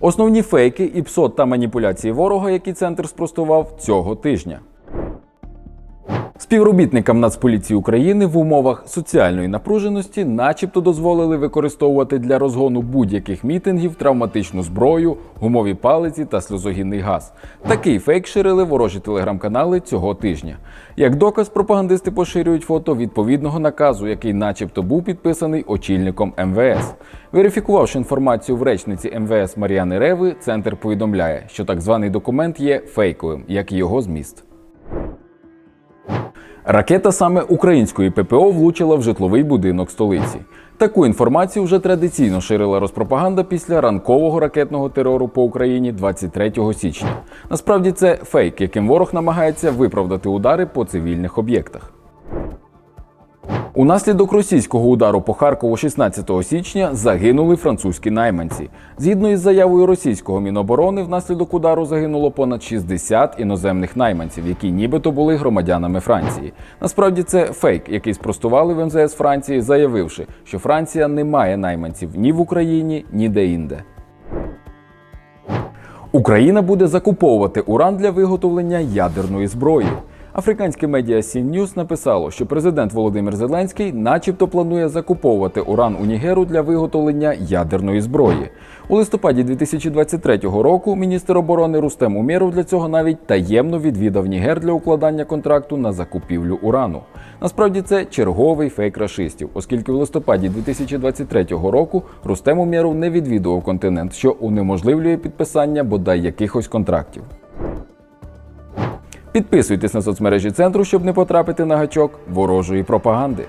Основні фейки, іпсот та маніпуляції ворога, які центр спростував цього тижня. Співробітникам Нацполіції України в умовах соціальної напруженості, начебто, дозволили використовувати для розгону будь-яких мітингів травматичну зброю, гумові палиці та сльозогінний газ. Такий фейк ширили ворожі телеграм-канали цього тижня. Як доказ, пропагандисти поширюють фото відповідного наказу, який, начебто, був підписаний очільником МВС. Верифікувавши інформацію в речниці МВС Мар'яни Реви, центр повідомляє, що так званий документ є фейковим, як і його зміст. Ракета саме української ППО влучила в житловий будинок столиці. Таку інформацію вже традиційно ширила розпропаганда після ранкового ракетного терору по Україні 23 січня. Насправді це фейк, яким ворог намагається виправдати удари по цивільних об'єктах. Унаслідок російського удару по Харкову 16 січня загинули французькі найманці. Згідно із заявою російського міноборони, внаслідок удару загинуло понад 60 іноземних найманців, які нібито були громадянами Франції. Насправді це фейк, який спростували в МЗС Франції, заявивши, що Франція не має найманців ні в Україні, ні де-інде. Україна буде закуповувати уран для виготовлення ядерної зброї. Африканське медіа Сін News написало, що президент Володимир Зеленський, начебто, планує закуповувати уран у Нігеру для виготовлення ядерної зброї. У листопаді 2023 року міністр оборони Рустем Умєров для цього навіть таємно відвідав Нігер для укладання контракту на закупівлю урану. Насправді це черговий фейк рашистів, оскільки в листопаді 2023 року Рустем Умєров не відвідував континент, що унеможливлює підписання бодай якихось контрактів. Підписуйтесь на соцмережі центру, щоб не потрапити на гачок ворожої пропаганди.